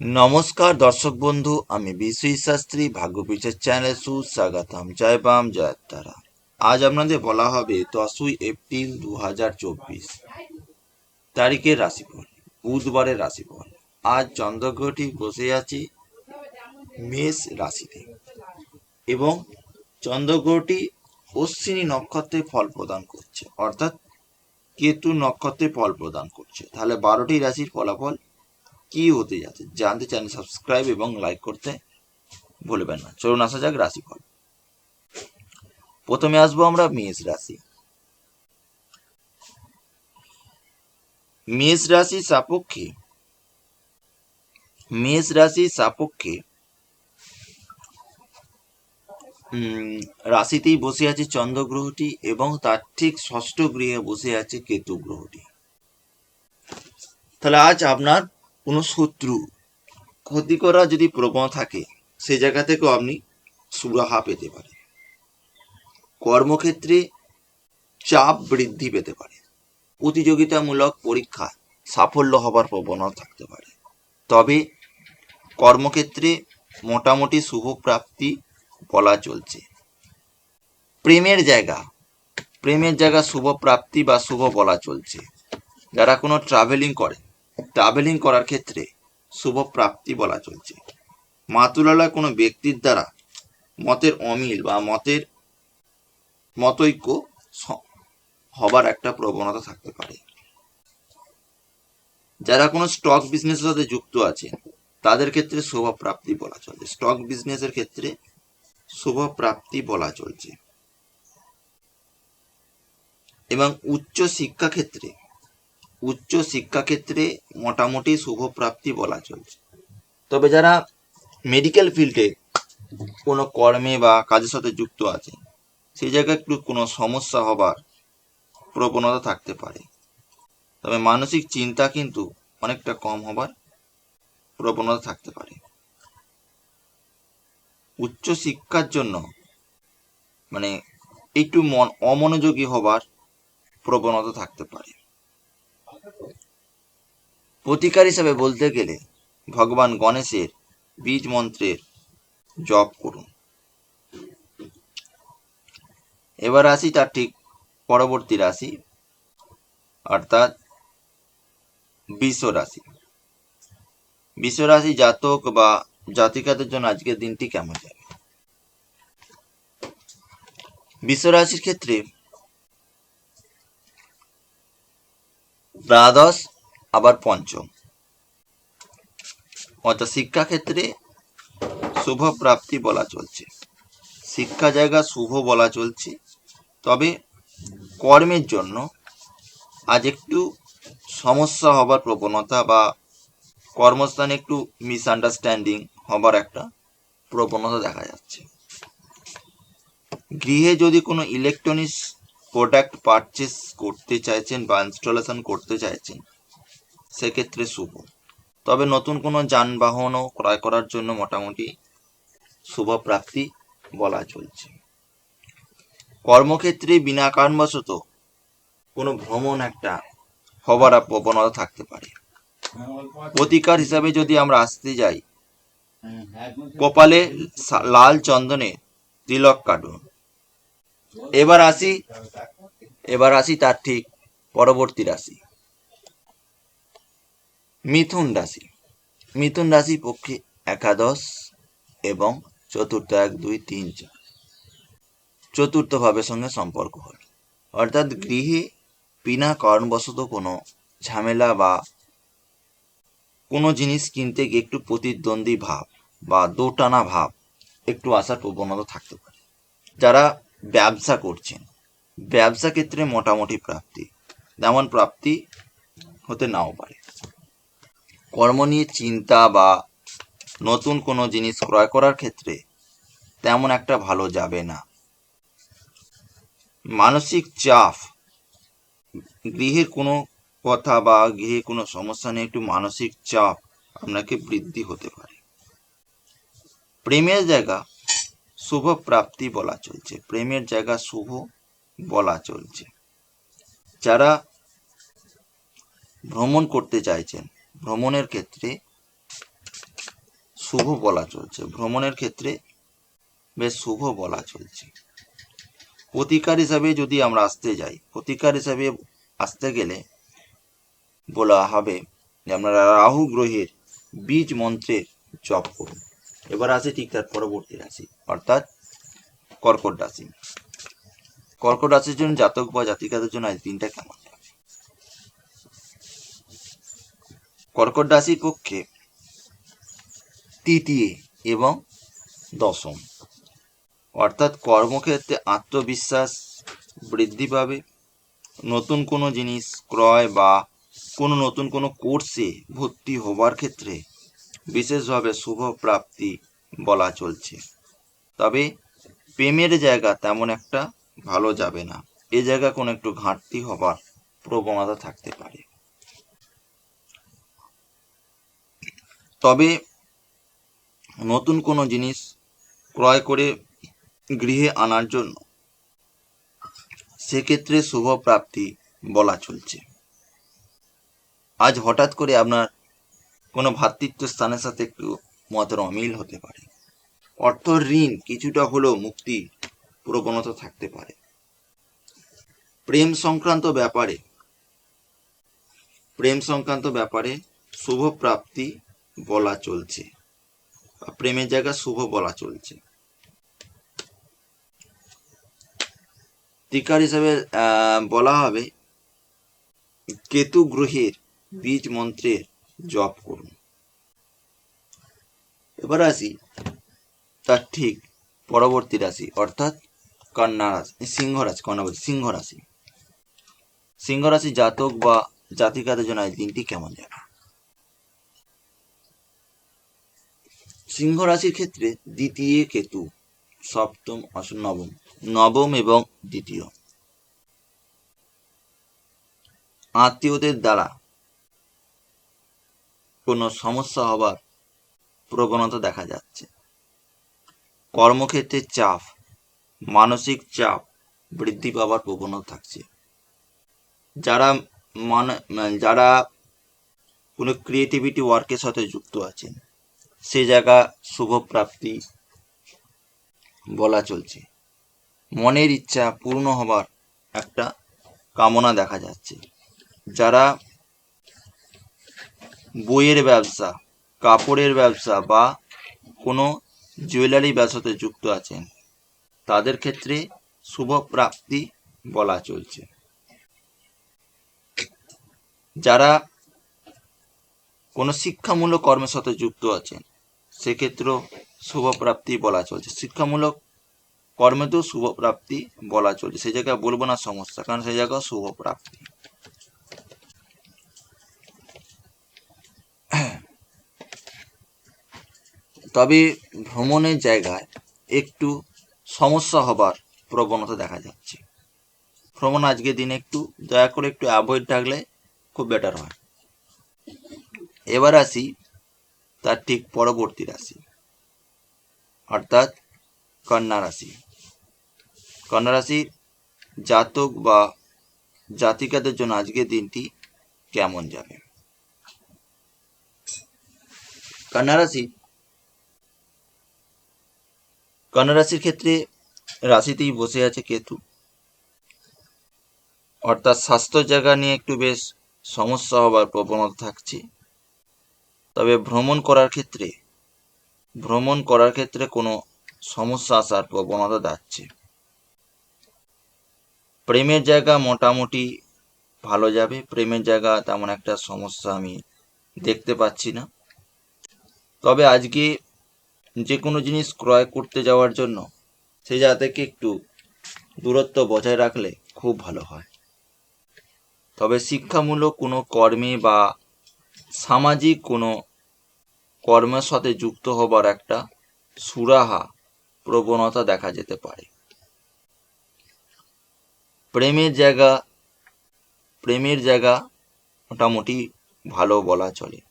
নমস্কার, দর্শক বন্ধু, আমি বিশ্বই শাস্ত্রী ভাগ্যপীঠের চ্যানেলে সুস্বাগতম। জয় বাম, জয় তারা। আজ আপনাদের বলা হবে দশই এপ্রিল দু হাজার চব্বিশ, তারিখের রাশিফল, বুধবারের রাশিফল। আজ চন্দ্রগ্রহটি বসে আছে মেষ রাশিতে এবং চন্দ্রগ্রহটি অশ্বিনী নক্ষত্রে ফল প্রদান করছে, অর্থাৎ কেতু নক্ষত্রে ফল প্রদান করছে। তাহলে বারোটি রাশির ফলাফল কি হতে যাচ্ছে, জানতে চ্যানেল সাবস্ক্রাইব এবং লাইক করতে ভুলবেন না। চলুন আসা যাক রাশিফল। প্রথমে আসব আমরা মেষ রাশি। মেষ রাশি সাপেক্ষে, মেষ রাশি সাপেক্ষে রাশিতেই বসে আছে চন্দ্র গ্রহটি এবং তার ঠিক ষষ্ঠ গৃহে বসে আছে কেতু গ্রহটি। তাহলে আজ আপনার কোনো শত্রু ক্ষতি করা যদি প্রবণ থাকে, সে জায়গা থেকেও আপনি সুরাহা পেতে পারেন। কর্মক্ষেত্রে চাপ বৃদ্ধি পেতে পারে। প্রতিযোগিতামূলক পরীক্ষা সাফল্য হবার প্রবণতা থাকতে পারে। তবে কর্মক্ষেত্রে মোটামুটি শুভ প্রাপ্তি বলা চলছে। প্রেমের জায়গা। প্রেমের জায়গা শুভ প্রাপ্তি বা শুভ বলা চলছে। যারা কোনো ট্রাভেলিং করে ট্রাভেলিং করার ক্ষেত্রে শুভ প্রাপ্তি বলা চলছে। মাতুলালা কোনো ব্যক্তির দ্বারা মতের অমিল বা মতের মতৈক্য হবার একটা প্রবণতা থাকতে পারে। যারা কোনো স্টক বিজনেসের সাথে যুক্ত আছে তাদের ক্ষেত্রে শুভ প্রাপ্তি বলা চলছে। স্টক বিজনেসের ক্ষেত্রে শুভ প্রাপ্তি বলা চলছে। এবং উচ্চ শিক্ষা ক্ষেত্রে উচ্চ শিক্ষা ক্ষেত্রে মোটামুটি শুভ প্রাপ্তি বলা চলছে। তবে যারা মেডিকেল ফিল্ডে কোনো কর্মে বা কাজের সাথে যুক্ত আছে সেই জায়গায় একটু কোনো সমস্যা হবার প্রবণতা থাকতে পারে। তবে মানসিক চিন্তা কিন্তু অনেকটা কম হবার প্রবণতা থাকতে পারে। উচ্চ শিক্ষার জন্য মানে একটু মন অমনোযোগী হবার প্রবণতা থাকতে পারে। প্রতিকার হিসাবে বলতে গেলে ভগবান গণেশের বীজ মন্ত্রের জপ করুন। এবার আসি তার ঠিক পরবর্তী রাশি, অর্থাৎ বিশ্ব রাশি। বিশ্ব রাশি জাতক বা জাতিকাদের জন্য আজকের দিনটি কেমন যাবে? বিশ্ব রাশির ক্ষেত্রে দ্বাদশ, আবার পঞ্চম। অর্থাৎ শিক্ষাক্ষেত্রে শুভ প্রাপ্তি বলা চলছে। শিক্ষা জায়গা শুভ বলা চলছে। তবে কর্মের জন্য আজ একটু সমস্যা হবার প্রবণতা বা কর্মস্থানে একটু মিসআন্ডারস্ট্যান্ডিং হবার একটা প্রবণতা দেখা যাচ্ছে। গৃহে যদি কোনো ইলেকট্রনিক্স প্রোডাক্ট পারচেস করতে চাইছেন বা ইনস্টলেশন করতে চাইছেন, সেক্ষেত্রে শুভ। তবে নতুন কোনো যানবাহনও ক্রয় করার জন্য মোটামুটি শুভ প্রাপ্তি বলা চলছে। কর্মক্ষেত্রে বিনা কারণবশত কোনো ভ্রমণ একটা হবার প্রবণতা থাকতে পারে। প্রতিকার হিসাবে যদি আমরা আসতে যাই, কপালে লাল চন্দনে তিলক কাটুন। এবার আসি এবার আসি তার ঠিক পরবর্তী রাশি। মিথুন রাশি। মিথুন রাশি পক্ষে একাদশ এবং চতুর্থ এক, দুই, তিন, চার। চতুর্থ ভাবের সঙ্গে সম্পর্ক হল অর্থাৎ গৃহে বিনা কারণবশত কোনো ঝামেলা বা কোনো জিনিস কিনতে গিয়ে একটু প্রতিদ্বন্দ্বী ভাব বা দোটানা ভাব একটু আসার প্রবণতা থাকতে পারে। যারা ব্যবসা করছেন। ব্যবসা ক্ষেত্রে মোটামুটি প্রাপ্তি। তেমন প্রাপ্তি হতে নাও পারে। কর্ম নিয়ে চিন্তা বা নতুন কোনো জিনিস ক্রয় করার ক্ষেত্রে তেমন একটা ভালো যাবে না। মানসিক চাপ। গৃহের কোনো কথা বা গৃহে কোনো সমস্যা নিয়ে একটু মানসিক চাপ আপনাকে বৃদ্ধি হতে পারে। প্রেমের জায়গা। শুভ প্রাপ্তি বলা চলছে। প্রেমের জায়গা শুভ বলা চলছে। যারা ভ্রমণ করতে চাইছেন, ভ্রমণের ক্ষেত্রে শুভ বলা চলছে। ভ্রমণের ক্ষেত্রে বেশ শুভ বলা চলছে। প্রতিকার হিসাবে যদি আমরা আসতে যাই, প্রতিকার হিসাবে আসতে গেলে বলা হবে যে আপনারা রাহু গ্রহের বীজ মন্ত্রের জপ করুন এবার আসে ঠিক তার পরবর্তী রাশি, অর্থাৎ কর্কট রাশি। কর্কট রাশির জন্য জাতক বা জাতিকাদের জন্য আজ দিনটা কেমন? কর্কট রাশির পক্ষে তৃতীয় এবং দশম, অর্থাৎ কর্মক্ষেত্রে আত্মবিশ্বাস বৃদ্ধি পাবে। নতুন কোনো জিনিস ক্রয় বা কোনো নতুন কোনো কোর্সে ভর্তি হবার ক্ষেত্রে বিশেষভাবে শুভ প্রাপ্তি বলা চলছে। তবে প্রেমের জায়গা তেমন একটা ভালো যাবে না। এ জায়গা কোনো একটু ঘাটতি হবার প্রবণতা থাকতে পারে। তবে নতুন কোনো জিনিস ক্রয় করে গৃহে আনার জন্য সেক্ষেত্রে শুভ প্রাপ্তি বলা চলছে। আজ হঠাৎ করে আপনার কোনো ভ্রাতৃত্ব স্থানের সাথে একটু মতের অমিল হতে পারে। অর্থ ঋণ কিছুটা হলেও মুক্তি প্রবণতা থাকতে পারে। প্রেম সংক্রান্ত ব্যাপারে প্রেম সংক্রান্ত ব্যাপারে শুভ প্রাপ্তি বলা চলছে প্রেমের জায়গা শুভ বলা চলছে। টিকার হিসাবে বলা হবে, কেতু গ্রহের বীজ মন্ত্রের জপ করুন। এবার আসি তার ঠিক পরবর্তী রাশি, অর্থাৎ কন্যা রাশি সিংহ রাশি, কন্যা বলছি, সিংহ রাশি। সিংহ রাশি জাতক বা জাতিকাদের জন্য আজ দিনটি কেমন যাবে সিংহ রাশির ক্ষেত্রে দ্বিতীয় কেতু, সপ্তম আসন নবম নবম এবং দ্বিতীয়। আত্মীয়দের দ্বারা কোনো সমস্যা হবার প্রবণতা দেখা যাচ্ছে। কর্মক্ষেত্রে চাপ, মানসিক চাপ বৃদ্ধি পাওয়ার প্রবণতা থাকছে। যারা মানে যারা কোনো ক্রিয়েটিভিটি ওয়ার্কের সাথে যুক্ত আছেন, সে জায়গা শুভ প্রাপ্তি বলা চলছে। মনের ইচ্ছা পূর্ণ হবার একটা কামনা দেখা যাচ্ছে। যারা বইয়ের ব্যবসা, কাপড়ের ব্যবসা বা কোনো জুয়েলারি ব্যবসাতে যুক্ত আছেন, তাদের ক্ষেত্রে শুভ প্রাপ্তি বলা চলছে। যারা কোনো শিক্ষামূলক কর্মের সাথে যুক্ত আছেন, সেক্ষেত্রেও শুভ প্রাপ্তি বলা চলছে। শিক্ষামূলক কর্মেতেও শুভ প্রাপ্তি বলা চলছে। সেই জায়গায় বলব না সমস্যা, কারণ সেই জায়গায় শুভ তবে ভ্রমণের জায়গায় একটু সমস্যা হবার প্রবণতা দেখা যাচ্ছে। ভ্রমণ আজকের দিনে একটু দয়া করে একটু অ্যাভয়েড থাকলে খুব বেটার হয়। এবার আসি তার ঠিক পরবর্তী রাশি, অর্থাৎ কন্যা রাশি। কন্যা রাশির জাতক বা জাতিকাদের জন্য আজকের দিনটি কেমন যাবে? কন্যা রাশি কন্যা রাশির ক্ষেত্রে রাশিতেই বসে আছে কেতু। অর্থাৎ স্বাস্থ্য জায়গা নিয়ে একটু বেশ সমস্যা হবার প্রবণতা থাকছে। তবে ভ্রমণ করার ক্ষেত্রে, ভ্রমণ করার ক্ষেত্রে কোনো সমস্যা আসার প্রবণতা যাচ্ছে প্রেমের জায়গা মোটামুটি ভালো যাবে, প্রেমের জায়গা তেমন একটা সমস্যা আমি দেখতে পাচ্ছি না। তবে আজকে যে কোনো জিনিস ক্রয় করতে যাওয়ার জন্য, সে থেকে একটু দূরত্ব বজায় রাখলে খুব ভালো হয়। তবে শিক্ষামূলক কোনো কর্মে বা সামাজিক কোনো কর্মের সাথে যুক্ত হবার একটা সুরাহা, প্রবণতা দেখা যেতে পারে। প্রেমের জায়গা প্রেমের জায়গা মোটামুটি ভালো বলা চলে।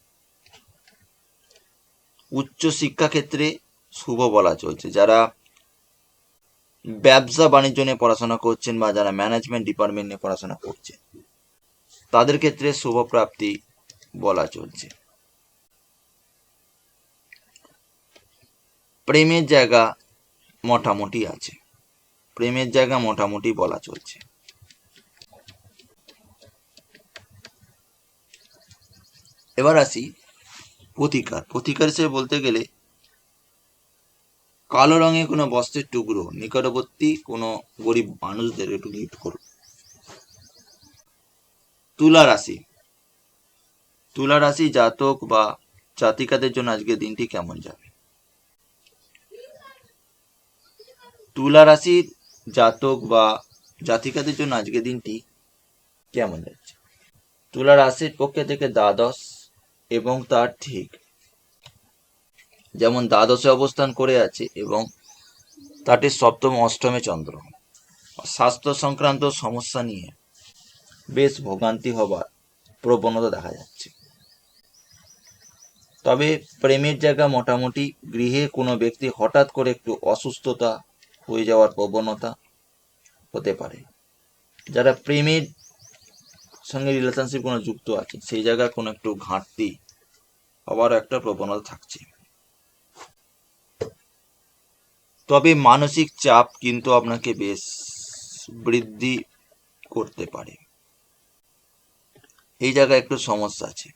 উচ্চ শিক্ষা ক্ষেত্রে শুভ বলা চলছে। যারা ব্যবসা বাণিজ্য নিয়ে পড়াশোনা করছেন বা যারা ম্যানেজমেন্ট ডিপার্টমেন্ট নিয়ে পড়াশোনা করছেন, তাদের ক্ষেত্রে শুভ প্রাপ্তি বলা চলছে। প্রেমের জায়গা মোটামুটি আছে। প্রেমের জায়গা মোটামুটি বলা চলছে। এবার আসি প্রতিকার। প্রতিকার হিসেবে বলতে গেলে, কালো রঙের কোনো বস্ত্রের টুকরো, নিকটবর্তী কোনো গরিব মানুষদের একটু গিফট করুন। তুলা রাশি। তুলা রাশি জাতক বা জাতিকাদের জন্য আজকের দিনটি কেমন যাবে? তুলা রাশির জাতক বা জাতিকাদের জন্য আজকের দিনটি কেমন যাচ্ছে? তুলা রাশির পক্ষে থেকে দ্বাদশ এবং তার ঠিক। যেমন দ্বাদশে অবস্থান করে আছে এবং তাতে সপ্তম অষ্টমে চন্দ্র। স্বাস্থ্য সংক্রান্ত সমস্যা নিয়ে বেশ ভোগান্তি হবার প্রবণতা দেখা যাচ্ছে। তবে প্রেমের জায়গা মোটামুটি গৃহে কোনো ব্যক্তি হঠাৎ করে একটু অসুস্থতা হয়ে যাওয়ার প্রবণতা হতে পারে। যারা প্রেমের সঙ্গে রিলেশনশিপ কোনো যুক্ত আছে, সেই জায়গায় কোনো একটু ঘাটতি হওয়ার একটা প্রবণতা থাকছে। তবে মানসিক চাপ কিন্তু আপনাকে বেশ বৃদ্ধি করতে পারে। এই জায়গায় একটু সমস্যা আছে।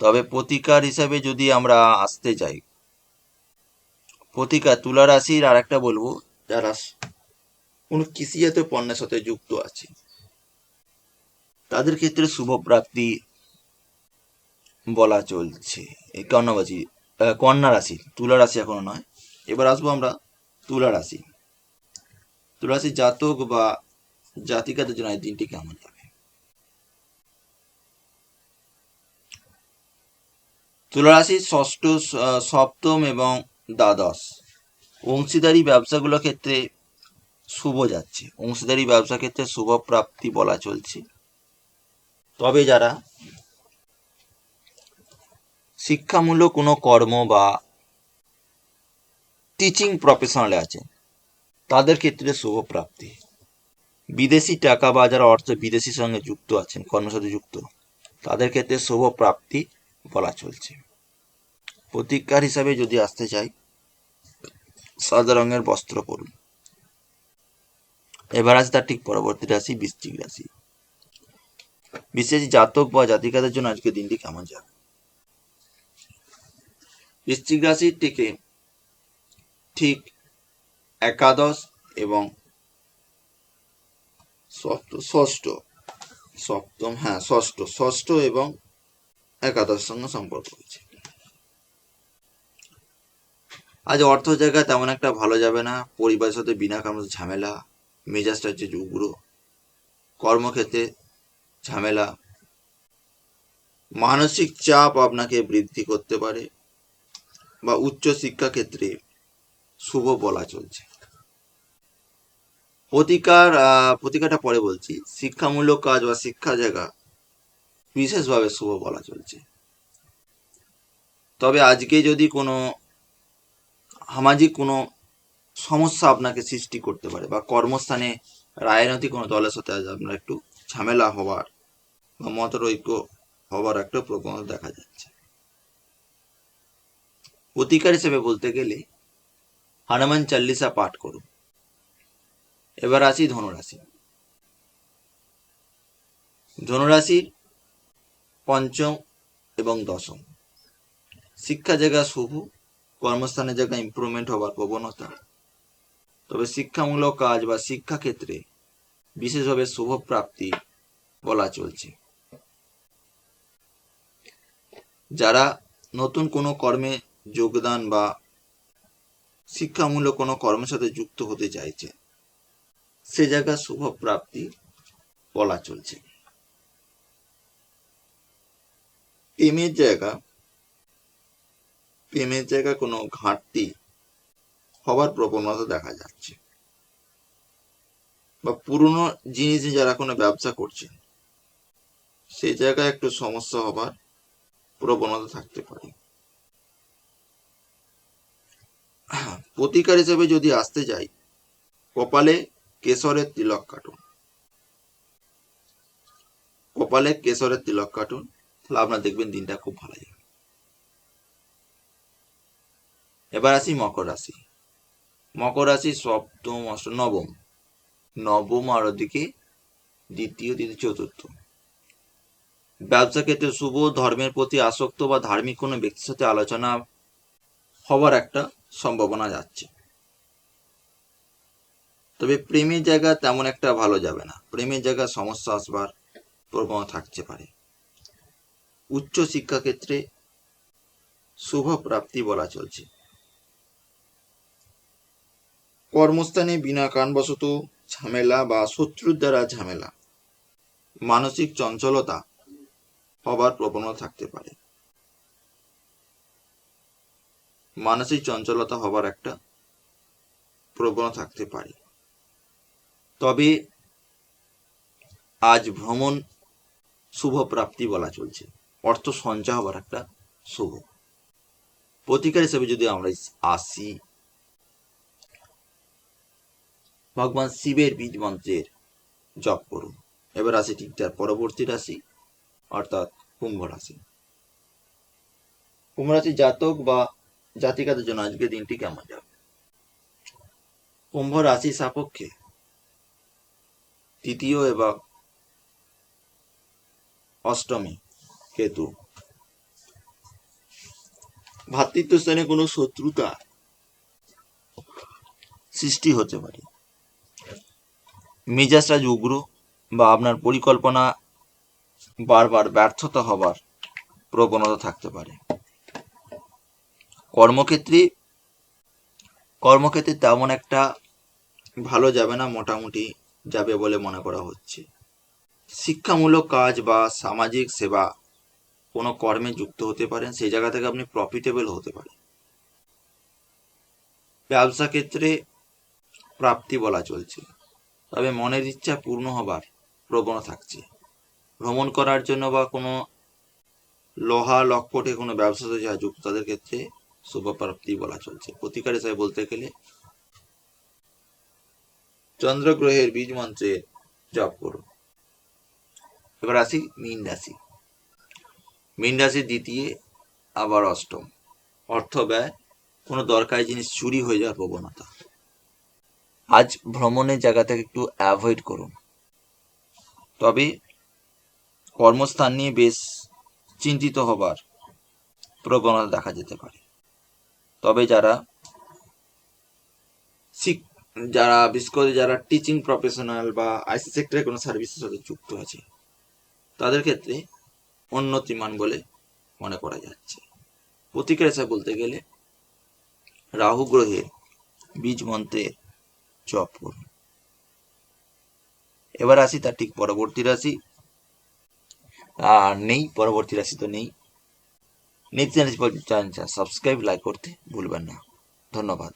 তবে প্রতিকার হিসাবে যদি আমরা আসতে যাই প্রতিকার তুলা রাশির আর একটা বলব, যারা কোনো কৃষিজাত পণ্যের সাথে যুক্ত আছে। তাদের ক্ষেত্রে শুভ প্রাপ্তি বলা চলছে। এই কন্যাবাসী কন্যা রাশি, তুলা রাশি এখনও নয়। এবার আসব আমরা তুলা রাশি। তুলা রাশি জাতক বা জাতিকাদের জন্য দিনটি কেমন যাবে? তুলা রাশি ষষ্ঠ সপ্তম এবং দ্বাদশ। অংশীদারি ব্যবসাগুলোর ক্ষেত্রে শুভ যাচ্ছে। অংশীদারি ব্যবসা ক্ষেত্রে শুভ প্রাপ্তি বলা চলছে। তবে যারা শিক্ষামূলক কোনো কর্ম বা টিচিং প্রফেশনালে আছেন, তাদের ক্ষেত্রে শুভ প্রাপ্তি। বিদেশি টাকা বা যারা অর্থ বিদেশির সঙ্গে যুক্ত আছেন, কর্মসাথে যুক্ত, তাদের ক্ষেত্রে শুভ প্রাপ্তি বলা চলছে। প্রতিকার হিসাবে যদি আসতে চাই, সাদা রঙের বস্ত্র পরুন। এবার আছে তার ঠিক পরবর্তী রাশি, বৃশ্চিক রাশি। বিশেষ জাতক বা জাতিকাদের জন্য আজকে দিনটি কেমন যাবে? বৃশ্চিক রাশির থেকে ঠিক একাদশ এবং ষষ্ঠ সপ্তম হ্যাঁ ষষ্ঠ ষষ্ঠ এবং একাদশ সঙ্গে সম্পর্ক হয়েছে আজ অর্থ জায়গা তেমন একটা ভালো যাবে না, পরিবারের সাথে বিনা কারণে ঝামেলা মেজাজটা হচ্ছে উগ্র। কর্মক্ষেত্রে ঝামেলা। মানসিক চাপ আপনাকে বৃদ্ধি করতে পারে বা উচ্চ শিক্ষা ক্ষেত্রে শুভ বলা চলছে। প্রতিকার প্রতিকারটা পরে বলছি। শিক্ষামূলক কাজ বা শিক্ষা জায়গা বিশেষভাবে শুভ বলা চলছে। তবে আজকে যদি কোনো সামাজিক কোনো সমস্যা আপনাকে সৃষ্টি করতে পারে বা কর্মস্থানে রাজনৈতিক কোনো দলের সাথে আপনার একটু ঝামেলা হওয়ার বা মতরৈক্য হওয়ার একটা প্রবণতা দেখা যাচ্ছে। প্রতিকার হিসেবে বলতে গেলে হনুমান চাল্লিশা পাঠ করুন। এবার আসি ধনুরাশি। ধনুরাশির পঞ্চম এবং দশম। শিক্ষা জায়গা শুভ, কর্মস্থানের জায়গা ইমপ্রুভমেন্ট হওয়ার প্রবণতা। তবে শিক্ষামূলক কাজ বা শিক্ষা ক্ষেত্রে বিশেষভাবে শুভ প্রাপ্তি বলা চলছে। যারা নতুন কোনো কর্মে যোগদান বা শিক্ষামূলক কোনো কর্মের সাথে যুক্ত হতে চাইছে, সে জায়গা শুভ প্রাপ্তি বলা চলছে। প্রেমের জায়গা প্রেমের জায়গা কোনো ঘাটতি হবার প্রবণতা দেখা যাচ্ছে। বা পুরনো জিনিস যারা কোনো ব্যবসা করছেন, সেই জায়গায় একটু সমস্যা হবার প্রবণতা থাকতে পারে। প্রতিকার হিসেবে যদি আসতে যাই, কপালে কেশরের তিলক কাটুন। কপালে কেশরের তিলক কাটুন, তাহলে আপনার দেখবেন দিনটা খুব ভালো যাবে। এবার আসি মকর রাশি। মকর রাশি সপ্তম, অষ্টম, নবম। নবম আর ওদিকে দ্বিতীয় তৃতীয় চতুর্থ। ব্যবসা ক্ষেত্রে শুভ, ধর্মের প্রতি আসক্ত বা ধার্মিক কোনো ব্যক্তির সাথে আলোচনা হবার একটা সম্ভাবনা যাচ্ছে। তবে প্রেমের জায়গা তেমন একটা ভালো যাবে না। প্রেমের জায়গা সমস্যা আসবার প্রবণতা থাকতে পারে। উচ্চ শিক্ষা ক্ষেত্রে শুভ প্রাপ্তি বলা চলছে। কর্মস্থানে বিনা কারণবশত ঝামেলা বা শত্রুর দ্বারা ঝামেলা। মানসিক চঞ্চলতা হবার প্রবণতা থাকতে পারে। মানসিক চঞ্চলতা হবার একটা প্রবণতা থাকতে পারে। তবে আজ ভ্রমণ শুভ প্রাপ্তি বলা চলছে। অর্থ সঞ্চয় হবার একটা শুভ। প্রতিকার হিসেবে যদি আমরা আসি ভগবান শিবের বীজ মন্ত্রের জপ করুন। এবার আসি তার পরবর্তী রাশি, অর্থাৎ কুম্ভ রাশি। কুম্ভ রাশি জাতক বা জাতিকাদের জন্য আজকে দিনটি কেমন যাবে? কুম্ভ রাশি সাপেক্ষে তৃতীয় এবং অষ্টমী কেতু। ভাতৃত্ব স্থানে কোনো শত্রুতা সৃষ্টি হতে পারে। মেজাজরাজ উগ্র বা আপনার পরিকল্পনা বারবার ব্যর্থতা হবার প্রবণতা থাকতে পারে। কর্মক্ষেত্রে কর্মক্ষেত্রে তেমন একটা ভালো যাবে না, মোটামুটি যাবে বলে মনে করা হচ্ছে। শিক্ষামূলক কাজ বা সামাজিক সেবা কোনো কর্মে যুক্ত হতে পারেন, সেই জায়গা থেকে আপনি প্রফিটেবল হতে পারেন। ব্যবসা ক্ষেত্রে প্রাপ্তি বলা চলছে। তবে মনের ইচ্ছা পূর্ণ হবার প্রবণতা থাকছে। ভ্রমণ করার জন্য বা কোনো লোহা লকপটে কোনো ব্যবসা সাথে যারা যুক্ত তাদের ক্ষেত্রে শুভ প্রাপ্তি বলা চলছে। প্রতিকার হিসাবে বলতে গেলে চন্দ্রগ্রহের বীজ মন্ত্রে জপ করুন। এবার আসি মীন রাশি। মীন রাশি দ্বিতীয়, আবার অষ্টম। অর্থ ব্যয়, কোনো দরকারি জিনিস চুরি হয়ে যাওয়ার প্রবণতা। আজ ভ্রমণের জায়গা থেকে একটু অ্যাভয়েড করুন। তবে কর্মস্থান নিয়ে বেশ চিন্তিত হবার প্রবণতা দেখা যেতে পারে। তবে যারা শিক, যারা বিশেষ করে যারা টিচিং প্রফেশনাল বা আইসি সেক্টরে কোনো সার্ভিসের সাথে যুক্ত আছে, তাদের ক্ষেত্রে উন্নতিমান বলে মনে করা যাচ্ছে। প্রতিকার হিসাবে বলতে গেলে রাহু গ্রহের বীজ মন্ত্রের জপ এবার আসি তার ঠিক পরবর্তী রাশি। আর নেই, পরবর্তী রাশি তো নেই। চ্যানেল সাবস্ক্রাইব লাইক করতে ভুলবেন না। ধন্যবাদ।